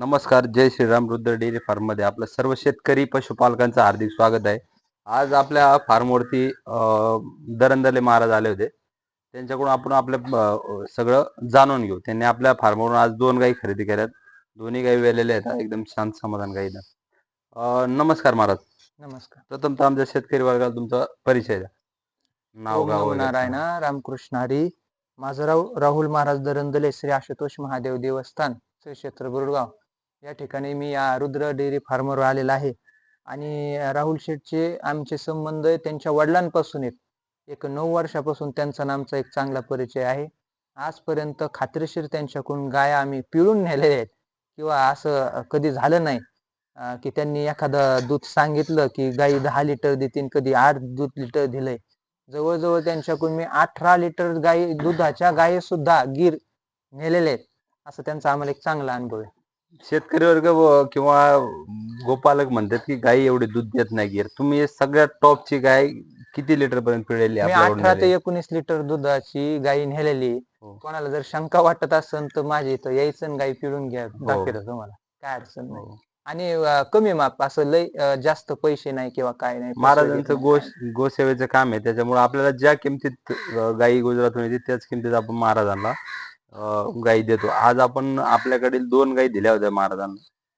नमस्कार जय श्रीराम रुद्र डेअरी फार्ममध्ये आपलं सर्व शेतकरी पशुपालकांचं हार्दिक स्वागत आहे. आज आपल्या फार्मवरती दरंदले महाराज आले होते. त्यांच्याकडून आपण आपलं सगळं जाणून घेऊ. त्यांनी आपल्या फार्मवरून आज दोन गायी खरेदी केल्यात. दोन्ही गायी वेलेल्या आहेत. एकदम शांत समाधान गायी नमस्कार महाराज. नमस्कार. प्रथम तर आमच्या शेतकरी वर्गाला तुमचा परिचय द्या. नाव गाव. नारायणा. रामकृष्ण हरी माझं राहुल महाराज दरंदले श्री आशुतोष महादेव देवस्थान श्री क्षेत्र गुरुगाव या ठिकाणी मी या रुद्र डेअरी फार्मवर आलेला आहे. आणि राहुल शेठचे आमचे संबंध त्यांच्या वडिलांपासून आहेत. एक नऊ वर्षापासून त्यांचा नामचा एक चांगला परिचय आहे. आजपर्यंत खात्रीशीर त्यांच्याकडून गाया आम्ही पिळून नेलेल्या आहेत. किंवा असं कधी झालं नाही की त्यांनी एखादं दूध सांगितलं की गाई दहा लिटर देतील कधी आठ दूध लिटर दिलंय. जवळजवळ त्यांच्याकडून मी अठरा लिटर गाई दुधाच्या गायी सुद्धा गीर नेलेले आहेत. असं त्यांचा आम्हाला एक चांगला अनुभव आहे. शेतकरी वर्ग व- किंवा गोपालक म्हणतात की गाई एवढे दूध देत नाही गिर तुम्ही सगळ्यात टॉपची गाय किती लिटर पर्यंत पिळलेली मी आपल्याकडून अठरा ते? एकोणीस लिटर दुधाची गाई नेलेली हो. कोणाला जर शंका वाटत असेल तर माझी इथं यायचं आणि गाई पिळून घ्या दाखवतो तुम्हाला काय अडचण नाही हो. आणि अं, कमी माप असं लय अं, जास्त पैसे नाही किंवा काय नाही महाराजांचं गो. गोसेवेचं काम आहे त्याच्यामुळे आपल्याला ज्या किमतीत अं, गायी गुजरातून येते त्याच किमतीत आपण महाराजांना गाई देतो. आज आपण आपल्याकडील दोन गाई दिल्या होत्या महाराजांना.